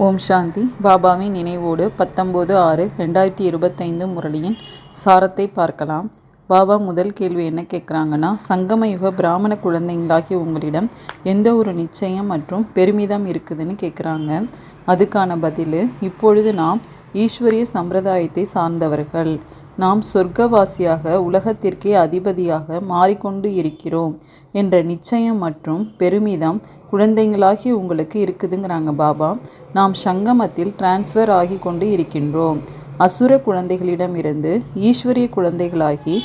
ஓம் சாந்தி. பாபாவின் நினைவோடு பத்தொம்போது ஆறு ரெண்டாயிரத்தி இருபத்தைந்து முரளியின் சாரத்தை பார்க்கலாம். பாபா முதல் கேள்வி என்ன கேட்குறாங்கன்னா சங்கம யுக பிராமண குழந்தைங்களாகி உங்களிடம் எந்த ஒரு நிச்சயம் மற்றும் பெருமிதம் இருக்குதுன்னு கேட்குறாங்க. அதுக்கான பதில் இப்பொழுது நாம் ஈஸ்வரிய சம்பிரதாயத்தை சார்ந்தவர்கள். நாம் சொர்க்கவாசியாக உலகத்திற்கே அதிபதியாக மாறிக்கொண்டு இருக்கிறோம். என்ற நிச்சயம் மற்றும் பெருமிதம் குழந்தைங்களாகி உங்களுக்கு இருக்குதுங்கிறாங்க பாபா. நாம் சங்கமத்தில் டிரான்ஸ்ஃபர் ஆகி கொண்டு இருக்கின்றோம். அசுர குழந்தைகளிடமிருந்து ஈஸ்வரிய குழந்தைகளாகி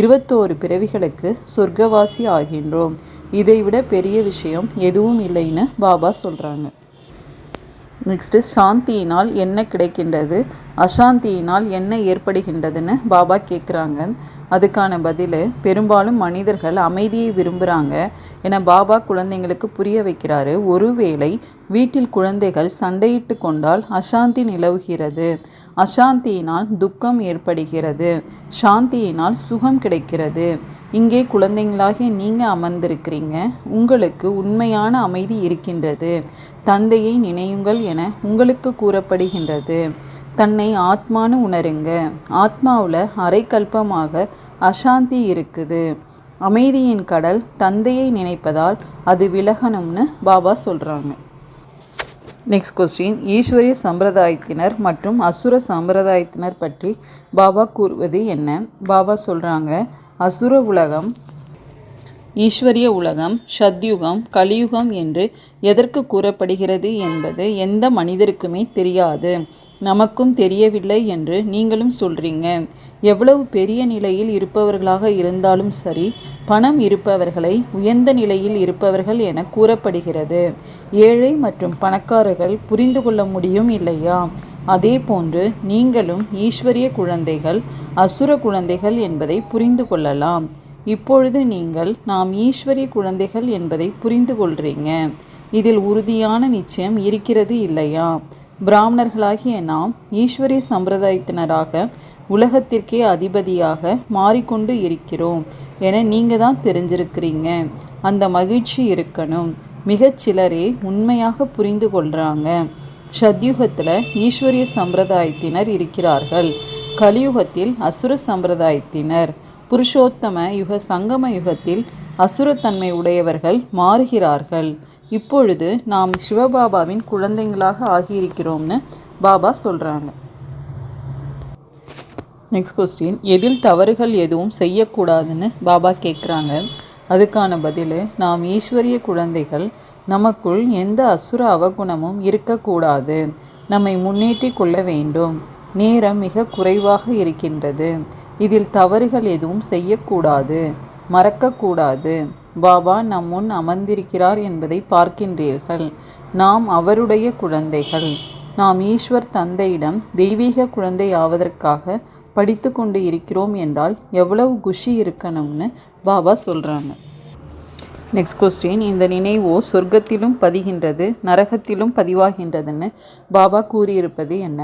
இருபத்தோரு பிறவிகளுக்கு சொர்க்கவாசி ஆகின்றோம். இதைவிட பெரிய விஷயம் எதுவும் இல்லைன்னு பாபா சொல்கிறாங்க நெக்ஸ்ட்டு சாந்தியினால் என்ன கிடைக்கின்றது? அசாந்தியினால் என்ன ஏற்படுகின்றதுன்னு பாபா கேட்குறாங்க அதுக்கான பதில் பெரும்பாலும் மனிதர்கள் அமைதியை விரும்புகிறாங்க என பாபா குழந்தைங்களுக்கு புரிய வைக்கிறாரு. ஒருவேளை வீட்டில் குழந்தைகள் சண்டையிட்டு கொண்டால் அசாந்தி நிலவுகிறது. அசாந்தியினால் துக்கம் ஏற்படுகிறது. சாந்தியினால் சுகம் கிடைக்கிறது. இங்கே குழந்தைங்களாகிய நீங்கள் அமர்ந்திருக்கிறீங்க. உங்களுக்கு உண்மையான அமைதி இருக்கின்றது. தந்தையை நினையுங்கள் என உங்களுக்கு கூறப்படுகின்றது. தன்னை ஆத்மானு உணருங்க. ஆத்மாவில் அரைக்கல்பமாக அசாந்தி இருக்குது. அமைதியின் கடல் தந்தையை நினைப்பதால் அது விலகணும்னு பாபா சொல்கிறாங்க நெக்ஸ்ட் கொஸ்டின் ஈஸ்வரிய சம்பிரதாயத்தினர் மற்றும் அசுர சம்பிரதாயத்தினர் பற்றி பாபா கூறுவது என்ன? பாபா சொல்கிறாங்க அசுர உலகம் ஈஸ்வரிய உலகம் சத்யுகம் கலியுகம் என்று எதற்கு கூறப்படுகிறது என்பது எந்த மனிதருக்குமே தெரியாது. நமக்கும் தெரியவில்லை என்று நீங்களும் சொல்றீங்க. எவ்வளவு பெரிய நிலையில் இருப்பவர்களாக இருந்தாலும் சரி பணம் இருப்பவர்களை உயர்ந்த நிலையில் இருப்பவர்கள் என கூறப்படுகிறது. ஏழை மற்றும் பணக்காரர்கள் புரிந்து கொள்ள முடியும் இல்லையா? அதே போன்று நீங்களும் ஈஸ்வரிய குழந்தைகள் அசுர குழந்தைகள் என்பதை புரிந்து கொள்ளலாம். இப்பொழுது நீங்கள் நாம் ஈஸ்வரிய குழந்தைகள் என்பதை புரிந்து கொள்றீங்க. இதில் உறுதியான நிச்சயம் இருக்கிறது இல்லையா? பிராமணர்களாகிய நாம் ஈஸ்வரிய சம்பிரதாயத்தினராக உலகத்திற்கே அதிபதியாக மாறிக்கொண்டு இருக்கிறோம் என நீங்கள் தான் தெரிஞ்சிருக்கிறீங்க. அந்த மகிழ்ச்சி இருக்கணும். மிகச்சிலரே உண்மையாக புரிந்து கொள்கிறாங்க சத்யுகத்தில் ஈஸ்வரிய சம்பிரதாயத்தினர் இருக்கிறார்கள். கலியுகத்தில் அசுர சம்பிரதாயத்தினர். புருஷோத்தம யுக சங்கம யுகத்தில் அசுரத்தன்மை உடையவர்கள் மாறுகிறார்கள். இப்பொழுது நாம் சிவபாபாவின் குழந்தைங்களாக ஆகியிருக்கிறோம்னு பாபா சொல்கிறாங்க நெக்ஸ்ட் கொஸ்டின் எதில் தவறுகள் எதுவும் செய்யக்கூடாதுன்னு பாபா கேட்குறாங்க அதுக்கான பதில் நாம் ஈஸ்வரிய குழந்தைகள் நமக்குள் எந்த அசுர அவகுணமும் இருக்கக்கூடாது. நம்மை முன்னேற்றி கொள்ள வேண்டும். நேரம் மிக குறைவாக இருக்கின்றது. இதில் தவறுகள் எதுவும் செய்யக்கூடாது மறக்கக்கூடாது. பாபா நம் முன் அமர்ந்திருக்கிறார் என்பதை பார்க்கின்றீர்கள். நாம் அவருடைய குழந்தைகள். நாம் ஈஸ்வர் தந்தையிடம் தெய்வீக குழந்தை ஆவதற்காக படித்து கொண்டு இருக்கிறோம் என்றால் எவ்வளவு குஷி இருக்கணும்னு பாபா சொல்கிறாங்க நெக்ஸ்ட் கொஸ்டின் இந்த நினைவோ சொர்க்கத்திலும் பதிகின்றது நரகத்திலும் பதிவாகின்றதுன்னு பாபா கூறியிருப்பது என்ன?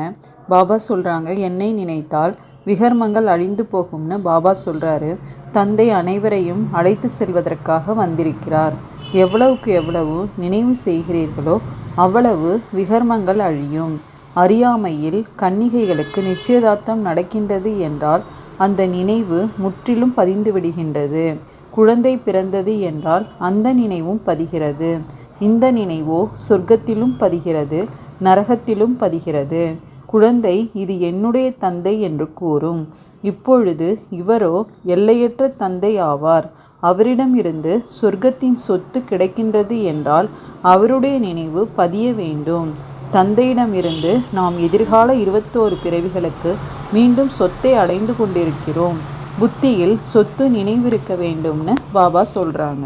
பாபா சொல்கிறாங்க என்னை நினைத்தால் விகர்மங்கள் அழிந்து போகும்னு பாபா சொல்கிறாரு தந்தை அனைவரையும் அழைத்து செல்வதற்காக வந்திருக்கிறார். எவ்வளவுக்கு எவ்வளவு நினைவு செய்கிறீர்களோ அவ்வளவு விகர்மங்கள் அழியும். அறியாமையில் கன்னிகைகளுக்கு நிச்சயதார்த்தம் நடக்கின்றது என்றால் அந்த நினைவு முற்றிலும் பதிந்து விடுகின்றது. குழந்தை பிறந்தது என்றால் அந்த நினைவும் பதிகிறது. இந்த நினைவோ சொர்க்கத்திலும் பதிகிறது நரகத்திலும் பதிகிறது. குழந்தை இது என்னுடைய தந்தை என்று கூறும். இப்பொழுது இவரோ எல்லையற்ற தந்தை ஆவார். அவரிடமிருந்து சொர்க்கத்தின் சொத்து கிடைக்கின்றது என்றால் அவருடைய நினைவு பதிய வேண்டும். தந்தையிடமிருந்து நாம் எதிர்கால இருபத்தோரு பிறவிகளுக்கு மீண்டும் சொத்தை அடைந்து கொண்டிருக்கிறோம். புத்தியில் சொத்து நினைவிருக்க வேண்டும்னு பாபா சொல்கிறாங்க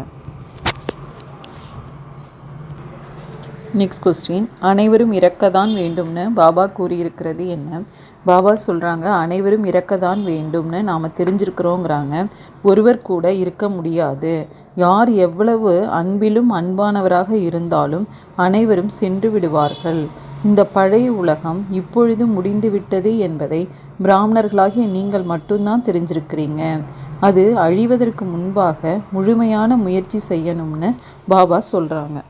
நெக்ஸ்ட் கொஸ்டின். அனைவரும் இறக்கத்தான் வேண்டும்னு பாபா கூறியிருக்கிறது என்ன? பாபா சொல்கிறாங்க அனைவரும் இறக்கத்தான் வேண்டும்னு நாம் தெரிஞ்சிருக்கிறோங்கிறாங்க. ஒருவர் கூட இருக்க முடியாது. யார் எவ்வளவு அன்பிலும் அன்பானவராக இருந்தாலும் அனைவரும் சென்று விடுவார்கள். இந்த பழைய உலகம் இப்பொழுது முடிந்துவிட்டது என்பதை பிராமணர்களாகிய நீங்கள் மட்டும்தான் தெரிஞ்சிருக்கிறீங்க. அது அழிவதற்கு முன்பாக முழுமையான முயற்சி செய்யணும்னு பாபா சொல்கிறாங்க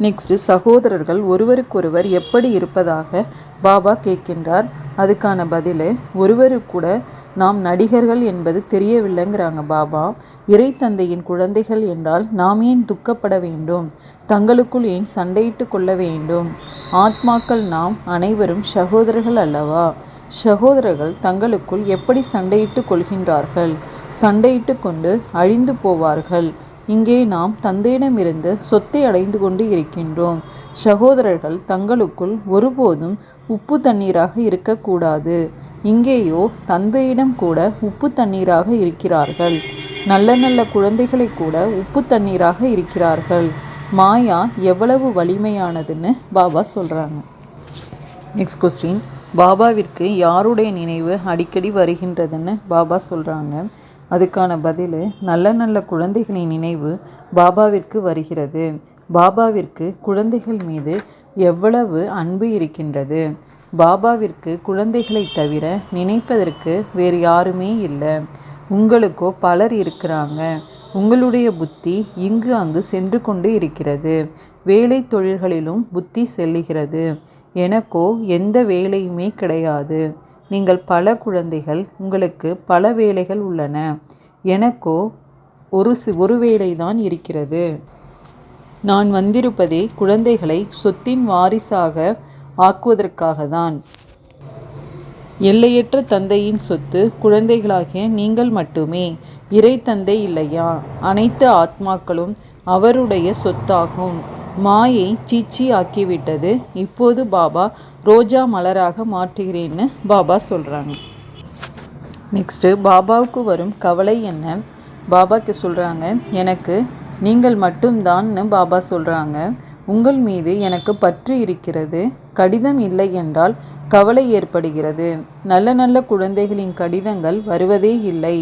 நெக்ஸ்ட் சகோதரர்கள் ஒருவருக்கொருவர் எப்படி இருப்பதாக பாபா கேட்கின்றார். அதுக்கான பதில் ஒருவரு கூட நாம் நடிகர்கள் என்பது தெரியவில்லைங்கிறாங்க பாபா. இறை தந்தையின் குழந்தைகள் என்றால் நாம் ஏன் துக்கப்பட வேண்டும்? தங்களுக்குள் ஏன் சண்டையிட்டு கொள்ள வேண்டும்? ஆத்மாக்கள் நாம் அனைவரும் சகோதரர்கள் அல்லவா? சகோதரர்கள் தங்களுக்குள் எப்படி சண்டையிட்டு கொள்கின்றார்கள்? சண்டையிட்டு கொண்டு அழிந்து போவார்கள். இங்கே நாம் தந்தையிடமிருந்து சொத்தை அடைந்து கொண்டு இருக்கின்றோம். சகோதரர்கள் தங்களுக்குள் ஒருபோதும் உப்பு தண்ணீராக இருக்கக்கூடாது. இங்கேயோ தந்தையிடம் கூட உப்பு தண்ணீராக இருக்கிறார்கள். நல்ல நல்ல குழந்தைகளை கூட உப்பு தண்ணீராக இருக்கிறார்கள். மாயா எவ்வளவு வலிமையானதுன்னு பாபா சொல்கிறாங்க நெக்ஸ்ட் கொஸ்டின் பாபாவிற்கு யாருடைய நினைவு அடிக்கடி வருகின்றதுன்னு பாபா சொல்கிறாங்க அதுக்கான பதில் நல்ல நல்ல குழந்தைகளின் நினைவு பாபாவிற்கு வருகிறது. பாபாவிற்கு குழந்தைகள் மீது எவ்வளவு அன்பு இருக்கின்றது? பாபாவிற்கு குழந்தைகளை தவிர நினைப்பதற்கு வேறு யாருமே இல்லை. உங்களுக்கோ பலர் இருக்கிறாங்க. உங்களுடைய புத்தி இங்கு அங்கு சென்று கொண்டு இருக்கிறது. வேலை தொழில்களிலும் புத்தி செல்லுகிறது. எனக்கோ எந்த வேலையுமே கிடையாது. நீங்கள் பல குழந்தைகள் உங்களுக்கு பல வேலைகள் உள்ளன. எனக்கோ ஒரு சி ஒரு வேலைதான் இருக்கிறது. நான் வந்திருப்பதே குழந்தைகளை சொத்தின் வாரிசாக ஆக்குவதற்காக தான் எல்லையற்ற தந்தையின் சொத்து குழந்தைகளாகிய நீங்கள் மட்டுமே. இறை தந்தை இல்லையா? அனைத்து ஆத்மாக்களும் அவருடைய சொத்தாகும். மாயை சீச்சி ஆக்கிவிட்டது. இப்போது பாபா ரோஜா மலராக மாற்றுகிறேன்னு பாபா சொல்கிறாங்க நெக்ஸ்ட்டு பாபாவுக்கு வரும் கவலை என்ன? பாபாக்கு சொல்கிறாங்க எனக்கு நீங்கள் மட்டும்தான்னு பாபா சொல்கிறாங்க உங்கள் மீது எனக்கு பற்று இருக்கிறது. கடிதம் இல்லை என்றால் கவலை ஏற்படுகிறது. நல்ல நல்ல குழந்தைகளின் கடிதங்கள் வருவதே இல்லை.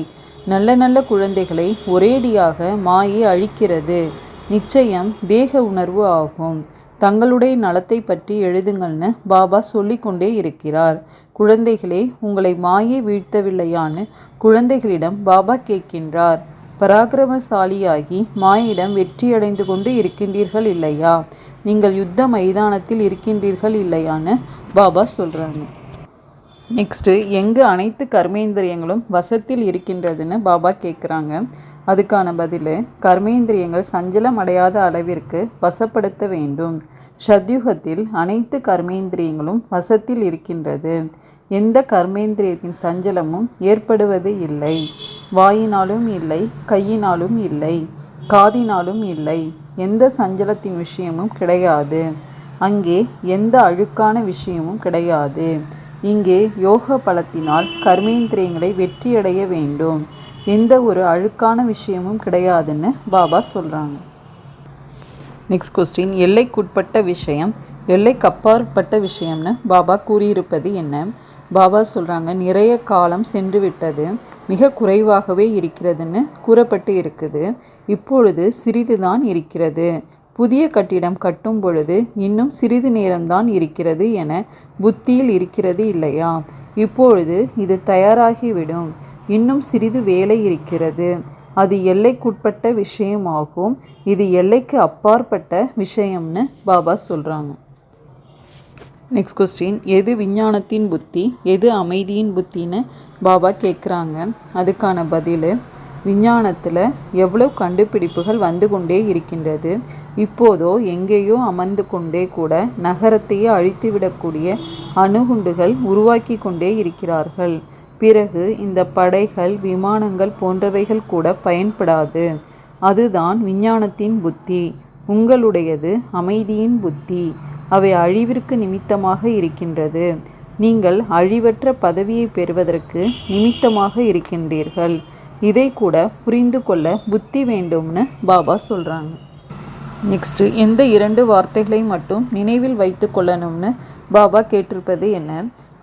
நல்ல நல்ல குழந்தைகளை ஒரேடியாக மாயை அழிக்கிறது. நிச்சயம் தேக உணர்வு ஆகும். தங்களுடைய நலத்தை பற்றி எழுதுங்கள்னு பாபா சொல்லிக்கொண்டே இருக்கிறார். குழந்தைகளே உங்களை மாயை வீழ்த்தவில்லையான்னு குழந்தைகளிடம் பாபா கேட்கின்றார். பராக்கிரமசாலியாகி மாயிடம் வெற்றியடைந்து கொண்டு இருக்கின்றீர்கள் இல்லையா? நீங்கள் யுத்த மைதானத்தில் இருக்கின்றீர்கள் இல்லையான்னு பாபா சொல்கிறாங்க நெக்ஸ்ட்டு எங்கு அனைத்து கர்மேந்திரியங்களும் வசத்தில் இருக்கின்றதுன்னு பாபா கேட்குறாங்க. அதுக்கான பதில் கர்மேந்திரியங்கள் சஞ்சலம் அடையாத அளவிற்கு வசப்படுத்த வேண்டும். சத்யுகத்தில் அனைத்து கர்மேந்திரியங்களும் வசத்தில் இருக்கின்றது. எந்த கர்மேந்திரியத்தின் சஞ்சலமும் ஏற்படுவது இல்லை. வாயினாலும் இல்லை கையினாலும் இல்லை காதினாலும் இல்லை. எந்த சஞ்சலத்தின் விஷயமும் கிடையாது. அங்கே எந்த அழுக்கான விஷயமும் கிடையாது. இங்கே யோக பலத்தினால் கர்மேந்திரியங்களை வெற்றியடைய வேண்டும். எந்த ஒரு அழுக்கான விஷயமும் கிடையாதுன்னு பாபா சொல்கிறாங்க நெக்ஸ்ட் கொஸ்டின் எல்லைக்குட்பட்ட விஷயம் எல்லைக்கு அப்பாற்பட்ட விஷயம்னு பாபா கூறியிருப்பது என்ன? பாபா சொல்கிறாங்க நிறைய காலம் சென்று விட்டது மிக குறைவாகவே இருக்கிறதுன்னு கூறப்பட்டு இருக்குது. இப்பொழுது சிறிது தான் இருக்கிறது. புதிய கட்டிடம் கட்டும் பொழுது இன்னும் சிறிது நேரம்தான் இருக்கிறது என புத்தியில் இருக்கிறது இல்லையா? இப்பொழுது இது தயாராகிவிடும். இன்னும் சிறிது வேலை இருக்கிறது. அது எல்லைக்குட்பட்ட விஷயமாகும். இது எல்லைக்கு அப்பாற்பட்ட விஷயம்னு பாபா சொல்கிறாங்க நெக்ஸ்ட் கொஸ்டின் எது விஞ்ஞானத்தின் புத்தி எது அமைதியின் புத்தின்னு பாபா கேட்குறாங்க அதுக்கான பதில் விஞ்ஞானத்தில் எவ்வளவு கண்டுபிடிப்புகள் வந்து கொண்டே இருக்கின்றது. இப்போதோ எங்கேயோ அமர்ந்து கொண்டே கூட நகரத்தையே அழித்துவிடக்கூடிய அணுகுண்டுகள் உருவாக்கி கொண்டே இருக்கிறார்கள். பிறகு இந்த படைகள் விமானங்கள் போன்றவைகள் கூட பயன்படாது. அதுதான் விஞ்ஞானத்தின் புத்தி. உங்களுடையது அமைதியின் புத்தி. அவை அழிவிற்கு நிமித்தமாக இருக்கின்றது. நீங்கள் அழிவற்ற பதவியை பெறுவதற்கு நிமித்தமாக இருக்கின்றீர்கள். இதை கூட புரிந்து கொள்ள புத்தி வேண்டும்னு பாபா சொல்கிறாங்க நெக்ஸ்ட்டு எந்த இரண்டு வார்த்தைகளை மட்டும் நினைவில் வைத்து கொள்ளணும்னு பாபா கேட்டிருப்பது என்ன?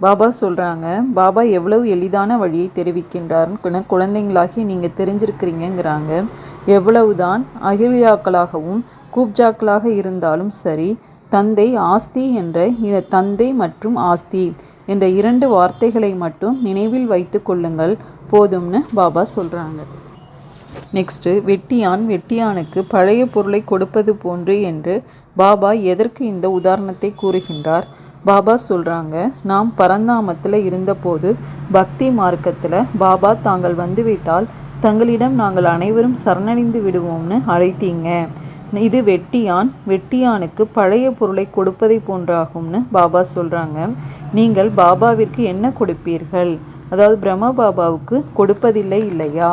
பாபா சொல்கிறாங்க பாபா எவ்வளவு எளிதான வழியை தெரிவிக்கின்றார்னு குழந்தைங்களாகி நீங்கள் தெரிஞ்சிருக்கிறீங்கிறாங்க எவ்வளவுதான் அகிலியாக்களாகவும் கூப்ஜாக்களாக இருந்தாலும் சரி தந்தை ஆஸ்தி என்ற தந்தை மற்றும் ஆஸ்தி என்ற இரண்டு வார்த்தைகளை மட்டும் நினைவில் வைத்து கொள்ளுங்கள். போதும்னு பாபா சொல்கிறாங்க நெக்ஸ்ட்டு வெட்டியான் வெட்டியானுக்கு பழைய பொருளை கொடுப்பது போன்று என்று பாபா எதற்கு இந்த உதாரணத்தை கூறுகின்றார்? பாபா சொல்கிறாங்க நாம் பரந்தாமத்தில் இருந்தபோது பக்தி மார்க்கத்தில் பாபா தாங்கள் வந்துவிட்டால் தங்களிடம் நாங்கள் அனைவரும் சரணடைந்து விடுவோம்னு அழைத்தீங்க. இது வெட்டியான் வெட்டியானுக்கு பழைய பொருளை கொடுப்பதை போன்றாகும்னு பாபா சொல்கிறாங்க நீங்கள் பாபாவிற்கு என்ன கொடுப்பீர்கள்? அதாவது பிரம்ம பாபாவுக்கு கொடுப்பதில்லை இல்லையா?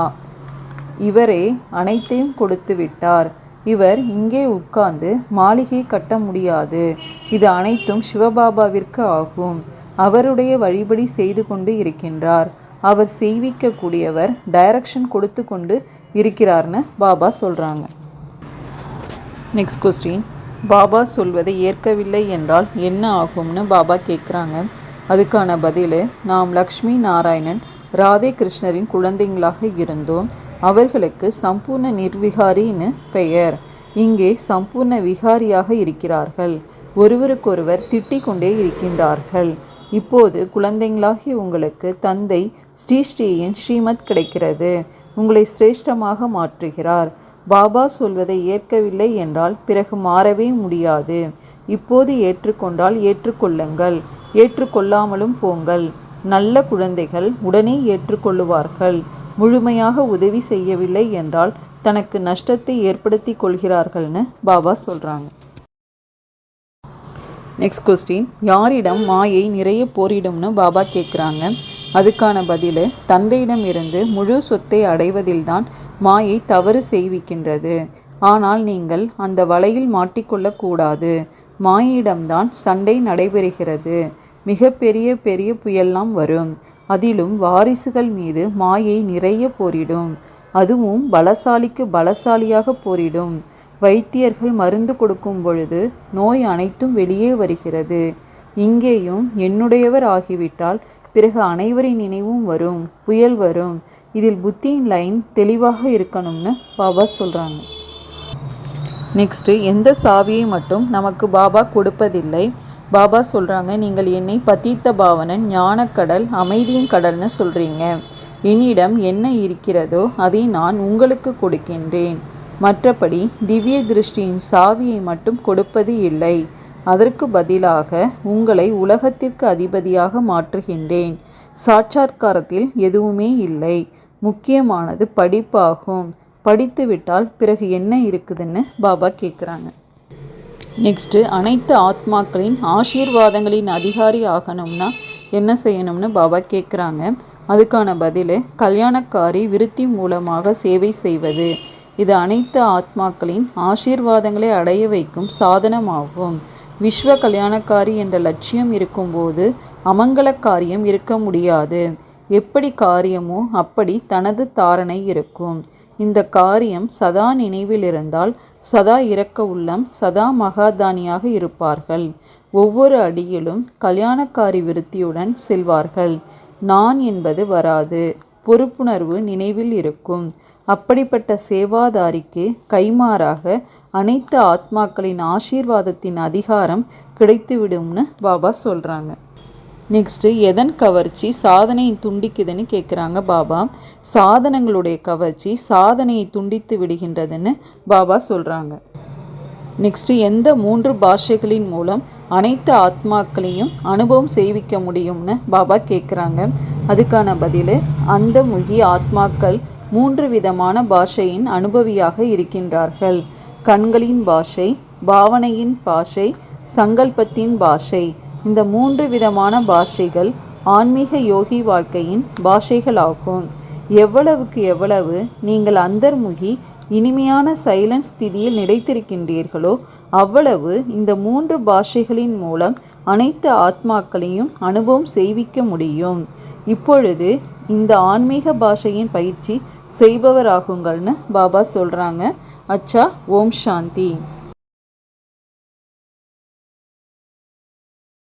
இவரே அனைத்தையும் கொடுத்து விட்டார் இவர் இங்கே உட்கார்ந்து மாளிகை கட்ட முடியாது. இது அனைத்தும் சிவபாபாவிற்கு ஆகும். அவருடைய வழிபடி செய்து கொண்டு இருக்கின்றார். அவர் செய்விக்கக்கூடியவர் டைரக்ஷன் கொடுத்து கொண்டு இருக்கிறார்னு பாபா சொல்கிறாங்க நெக்ஸ்ட் கொஸ்டின் பாபா சொல்வதை ஏற்கவில்லை என்றால் என்ன ஆகும்னு பாபா கேட்குறாங்க அதுக்கான பதில் நாம் லக்ஷ்மி நாராயணன் ராதே கிருஷ்ணரின் குழந்தைங்களாக இருந்தோம். அவர்களுக்கு சம்பூர்ண நிர்விகாரின்னு பெயர். இங்கே சம்பூர்ண விகாரியாக இருக்கிறார்கள். ஒருவருக்கொருவர் திட்டிக் கொண்டே இருக்கின்றார்கள். இப்போது குழந்தைங்களாகி உங்களுக்கு தந்தை ஸ்ரீ ஸ்ரீயின் ஸ்ரீமத் கிடைக்கிறது. உங்களை சிரேஷ்டமாக மாற்றுகிறார். பாபா சொல்வதை ஏற்கவில்லை என்றால் பிறகு மாறவே முடியாது. இப்போது ஏற்றுக்கொண்டால் ஏற்றுக்கொள்ளுங்கள். ஏற்றுக்கொள்ளாமலும் போங்கள். நல்ல குழந்தைகள் உடனே ஏற்றுக்கொள்ளுவார்கள். முழுமையாக உதவி செய்யவில்லை என்றால் தனக்கு நஷ்டத்தை ஏற்படுத்தி கொள்கிறார்கள்னு பாபா சொல்கிறாங்க நெக்ஸ்ட் கொஸ்டின் யாரிடம் மாயை நிறைய போரிடும்னு பாபா கேட்குறாங்க அதுக்கான பதில் தந்தையிடம் இருந்து முழு சொத்தை அடைவதில்தான் மாயை தவறு செய்விக்கின்றது. ஆனால் நீங்கள் அந்த வலையில் மாட்டிக்கொள்ளக்கூடாது மாயிடம்தான் சண்டை நடைபெறுகிறது. மிக பெரிய பெரிய புயல்லாம் வரும். அதிலும் வாரிசுகள் மீது மாயை நிறைய போரிடும். அதுவும் பலசாலிக்கு பலசாலியாக போரிடும். வைத்தியர்கள் மருந்து கொடுக்கும் பொழுது நோய் அனைத்தும் வெளியே வருகிறது. இங்கேயும் என்னுடையவர் ஆகிவிட்டால் பிறகு அனைவரின் நினைவும் வரும் புயல் வரும். இதில் புத்தியின் லைன் தெளிவாக இருக்கணும்னு பாபா சொல்கிறாங்க நெக்ஸ்ட்டு எந்த சாவியை மட்டும் நமக்கு பாபா கொடுப்பதில்லை. பாபா சொல்கிறாங்க நீங்கள் என்னை பதித்த பாவனன் ஞானக்கடல் அமைதியின் கடல்னு சொல்கிறீங்க என்னிடம் என்ன இருக்கிறதோ அதை நான் உங்களுக்கு கொடுக்கின்றேன். மற்றபடி திவ்ய திருஷ்டியின் சாவியை மட்டும் கொடுப்பது இல்லை. அதற்கு பதிலாக உங்களை உலகத்திற்கு அதிபதியாக மாற்றுகின்றேன். சாட்சாத்காரத்தில் எதுவுமே இல்லை. முக்கியமானது படிப்பாகும். படித்துவிட்டால் பிறகு என்ன இருக்குதுன்னு பாபா கேட்குறாங்க நெக்ஸ்ட்டு அனைத்து ஆத்மாக்களின் ஆசீர்வாதங்களின் அதிகாரி ஆகணும்னா என்ன செய்யணும்னு பாபா கேட்குறாங்க அதுக்கான பதில் கல்யாணக்காரி விருத்தி மூலமாக சேவை செய்வது. இது அனைத்து ஆத்மாக்களின் ஆசீர்வாதங்களை அடைய வைக்கும் சாதனமாகும். விஸ்வ கல்யாணக்காரி என்ற லட்சியம் இருக்கும்போது அமங்கல காரியம் இருக்க முடியாது. எப்படி காரியமோ அப்படி தனது தாரணை இருக்கும். இந்த காரியம் சதா நினைவில் இருந்தால் சதா இறக்க உள்ளம் சதா மகாதானியாக இருப்பார்கள். ஒவ்வொரு அடியிலும் கல்யாணக்காரி விருத்தியுடன் செல்வார்கள். நான் என்பது வராது. பொறுப்புணர்வு நினைவில் இருக்கும். அப்படிப்பட்ட சேவாதாரிக்கு கைமாறாக அனைத்து ஆத்மாக்களின் ஆசீர்வாதத்தின் அதிகாரம் கிடைத்துவிடும்னு பாபா சொல்கிறாங்க நெக்ஸ்ட்டு எதன் கவர்ச்சி சாதனையை துண்டிக்குதுன்னு கேட்குறாங்க பாபா. சாதனங்களுடைய கவர்ச்சி சாதனையை துண்டித்து விடுகின்றதுன்னு பாபா சொல்கிறாங்க நெக்ஸ்ட்டு எந்த மூன்று பாஷைகளின் மூலம் அனைத்து ஆத்மாக்களையும் அனுபவம் செய்விக்க முடியும்னு பாபா கேட்குறாங்க அதுக்கான பதில் அந்த முகி ஆத்மாக்கள் மூன்று விதமான பாஷையின் அனுபவியாக இருக்கின்றார்கள். கண்களின் பாஷை பாவனையின் பாஷை சங்கல்பத்தின் பாஷை இந்த மூன்று விதமான பாஷைகள் ஆன்மீக யோகி வாழ்க்கையின் பாஷைகளாகும். எவ்வளவுக்கு எவ்வளவு நீங்கள் அந்தர்முகி இனிமையான சைலன்ஸ் ஸ்திதியில் நிலைத்திருக்கின்றீர்களோ அவ்வளவு இந்த மூன்று பாஷைகளின் மூலம் அனைத்து ஆத்மாக்களையும் அனுபவம் செய்விக்க முடியும். இப்பொழுது இந்த ஆன்மீக பாஷையின் பயிற்சி செய்பவராகுங்கள்னு பாபா சொல்கிறாங்க அச்சா ஓம் சாந்தி.